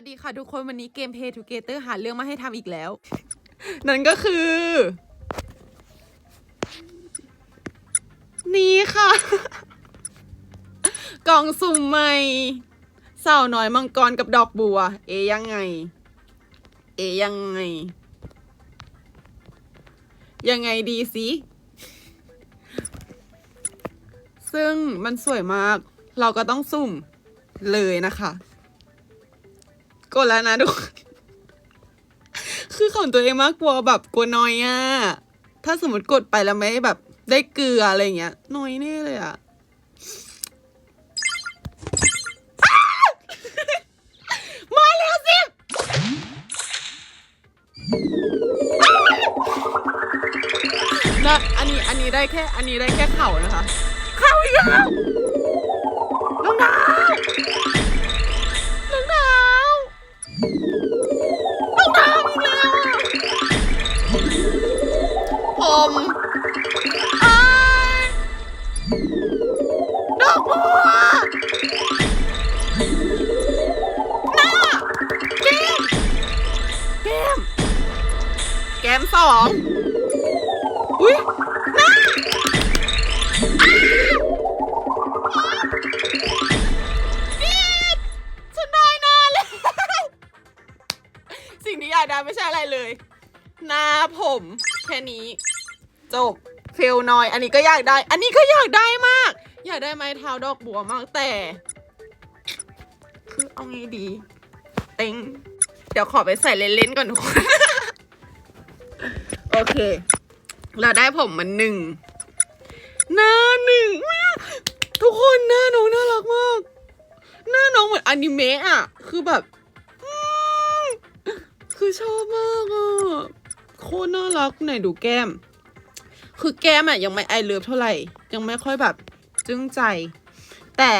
วัสดีค่ะทุกคนวันนี้เกม Pay Together หาเรื่องมาให้ทำอีกแล้ว นั่นก็คือ นี่ค่ะ กล่องสุ่มใหม่สาวน้อยมังกรกับดอกบัว เอยังไง เอยังไง ยังไงดีสิ ซึ่งมันสวยมาก เราก็ต้องสุ่มเลยนะคะ กดแล้วนะทุกคนคือของตัวเองมากกลัวแบบกลัวน้อยอะถ้าสมมติกดไปแล้วไม่แบบ ได้เกลืออะไรเงี้ยน้อยแน่เลยอะอ้ามาแล้วสิ นะอันนี้อันนี้ได้แค่ อันนี้ได้แค่เข่านะคะ เข่าอีกแล้วรองเท้าร ก้มสองอุ้ยน้าจี๊ดฉันได้หน้าแล้วสิ่งที่อยากได้ไม่ใช่อะไรเลย หน้าผมแค่นี้ จบเฟลนอย อันนี้ก็อยากได้ อันนี้ก็อยากได้มาก อยากได้ไม้เท้าดอกบัวมากแต่ คือเอาไงดี เต็ง เดี๋ยวขอไปใส่เล่นๆก่อนทุกคน โอเค เราได้ผมมันหนึ่งหน้าหนึ่งทุกคนหน้าน้องน่ารักมาก หน้าน้องเหมือนอนิเมะอะ คือแบบคือชอบมากอะโคตรน่ารักไหนดูแก้ม คือแก้มอะยังไม่ไอเลิฟเท่าไหร่ ยังไม่ค่อยแบบจึ้งใจ แต่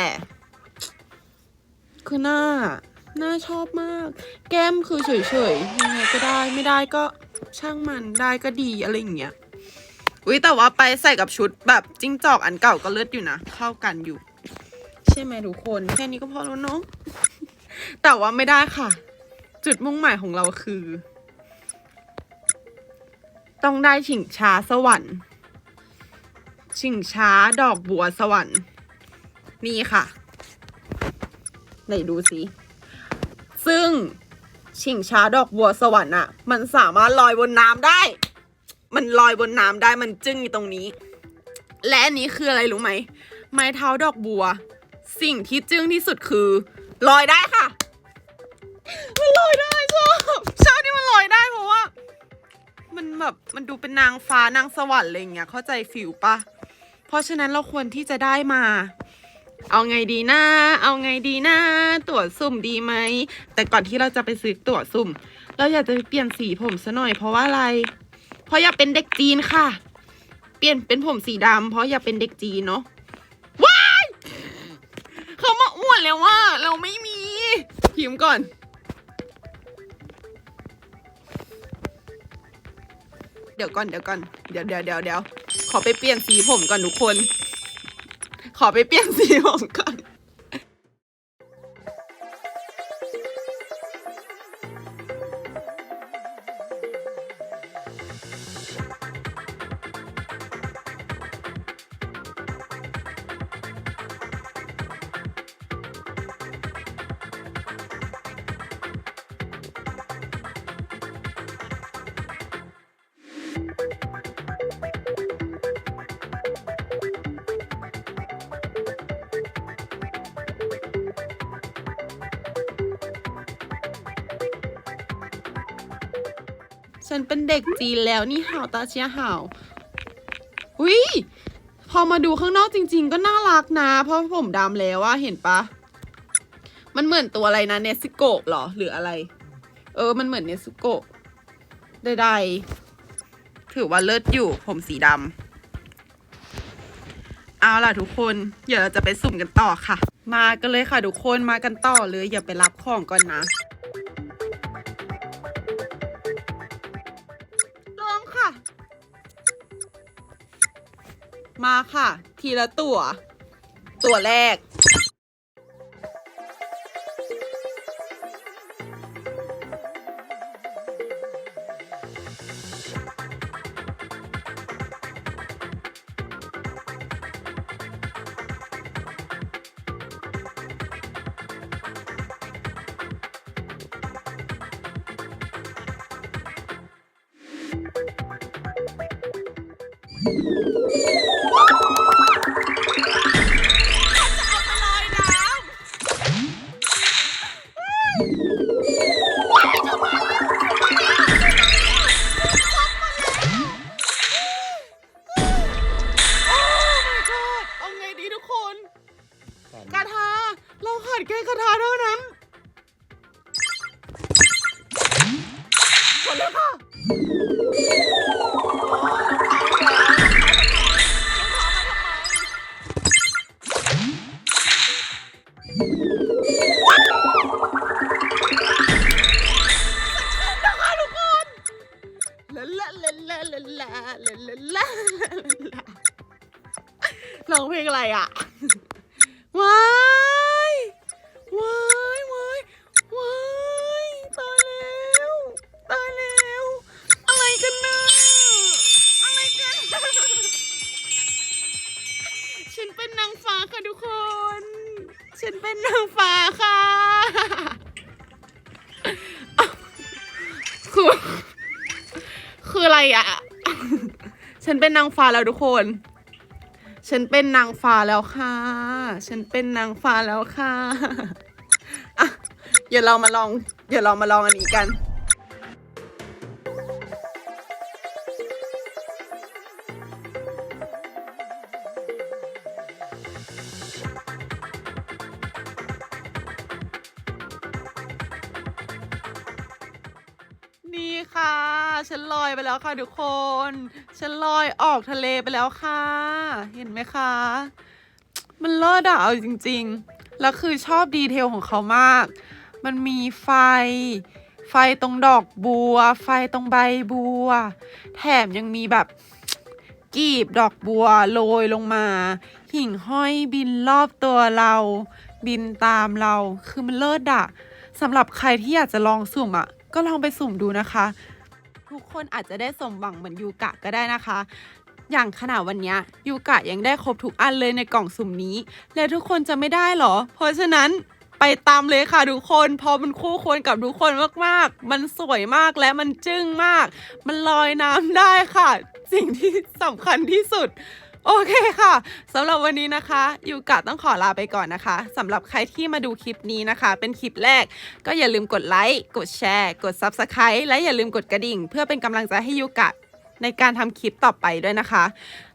คือหน้า หน้าชอบมาก แก้มคือเฉยๆยังไงก็ได้ไม่ได้ก็ ช่างมันได้ก็ดีอะไรอย่างเงี้ยอุ้ยแต่ว่าไปใส่กับชุดแบบจิ้งจอกอันเก่าก็เลิศอยู่นะ เข้ากันอยู่ ใช่ไหมทุกคนแค่นี้ก็พอแล้วเนาะแต่ว่าไม่ได้ค่ะ จุดมุ่งหมายของเราคือ ต้องได้ชิงช้าสวรรค์ชิงช้าดอกบัวสวรรค์ นี่ค่ะ ไหนดูสิ ซึ่ง ชิงช้าดอกบัวสวรรค์อะมันสามารถลอยบนน้ำได้ มันลอยบนน้ำได้มันจึ้งอยู่ตรงนี้ และอันนี้คืออะไรรู้ไหม ไม้เท้าดอกบัว สิ่งที่จึ้งที่สุดคือลอยได้ค่ะ มันลอยได้ชอบชอบที่มันลอยได้เพราะว่า มันแบบมันดูเป็นนางฟ้านางสวรรค์อะไรอย่างเงี้ยเข้าใจฟิลปะเพราะฉะนั้นเราควรที่จะได้มา เอาไงดีนะ เอาไงดีนะ ตั๋วสุ่มดีไหม แต่ก่อนที่เราจะไปซื้อตั๋วสุ่ม เราอยากจะเปลี่ยนสีผมซะหน่อย เพราะว่าอะไร เพราะอยากเป็นเด็กจีนค่ะ เปลี่ยนเป็นผมสีดำเพราะอยากเป็นเด็กจีนเนาะ ว้ายเขามาอ้วนแล้วว่า เราไม่มีพิมพ์ก่อน เดี๋ยวก่อนเดี๋ยวก่อน เดี๋ยวเดี๋ยวเดี๋ยวเดี๋ยวขอไปเปลี่ยนสีผมก่อนทุกคน ขอไปเป ฉันเป็นเด็กจีนแล้วนี่ห่าวตาเชียห่าวอุ้ยพอมาดูข้างนอกจริง ๆ ก็น่ารักนะ เพราะผมดำแล้วว่าเห็นปะ มันเหมือนตัวอะไรนะเนสโกะเหรอ หรืออะไร เออ มันเหมือนเนสโกะใดๆถือว่าเลิศอยู่ผมสีดำเอาล่ะทุกคน เดี๋ยวเราจะไปสุ่มกันต่อค่ะ มากันเลยค่ะทุกคนมากันต่อเลยอย่าไปรับของก่อนนะ มาค่ะ ทีละตัว ตัวแรก Thank. าลาลาลาลาลลาร้องเพลงอะไรอะว้ายว้ายว้ายว้ายตายแล้วตายแล้ว อะไรกันนะอะไรกัน ฉันเป็นนางฟ้าค่ะทุกคน ฉันเป็นนางฟ้าค่ะคือคืออะไรอะ ฉันเป็นนางฟ้าแล้วทุกคน ฉันเป็นนางฟ้าแล้วค่ะ ฉันเป็นนางฟ้าแล้วค่ะอะเดี๋ยวเรามาลอง เดี๋ยวเรามาลองอันนี้กันนี่ค่ะ ฉันลอยไปแล้วค่ะทุกคน ฉันลอยออกทะเลไปแล้วค่ะ เห็นไหมคะ มันเลิศอะเอาจริง ๆ แล้วคือชอบดีเทลของเขามาก มันมีไฟ ไฟตรงดอกบัว ไฟตรงใบบัว แถมยังมีแบบกีบดอกบัวโรยลงมา หิ่งห้อยบินรอบตัวเรา บินตามเรา คือมันเลิศอะสำหรับใครที่อยากจะลองสุ่มอะก็ลองไปสุ่มดูนะคะ ทุกคนอาจจะได้สมหวังเหมือนยูกะก็ได้นะคะ อย่างขนาดวันนี้ยูกะยังได้ครบทุกอันเลยในกล่องสุ่มนี้ และทุกคนจะไม่ได้เหรอ เพราะฉะนั้นไปตามเลยค่ะทุกคนเพอมันคู่ควรกับทุกคนมากๆ มันสวยมากและมันจึ้งมาก มันลอยน้ำได้ค่ะ สิ่งที่สำคัญที่สุด โอเคค่ะสำหรับวันนี้นะคะยูกะต้องขอลาไปก่อนนะคะสำหรับใครที่มาดูคลิปนี้นะคะ เป็นคลิปแรก ก็อย่าลืมกดไลค์กดแชร์ กด Subscribe และอย่าลืมกดกระดิ่ง เพื่อเป็นกำลังใจให้ยูกะในการทำคลิปต่อไปด้วยนะคะ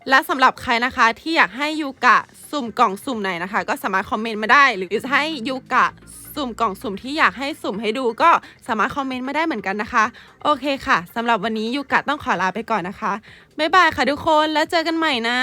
และสำหรับใครนะคะที่อยากให้ยูกะสุ่มกล่องสุ่มไหนนะคะ ก็สามารถคอมเมนต์มาได้ หรือจะให้ยูกะ สุ่มกล่องสุ่มที่อยากให้สุ่มให้ดูก็สามารถคอมเมนต์มาได้เหมือนกันนะคะ โอเคค่ะสำหรับวันนี้ยูกะต้องขอลาไปก่อนนะคะบ๊ายบายค่ะทุกคนแล้วเจอกันใหม่นะ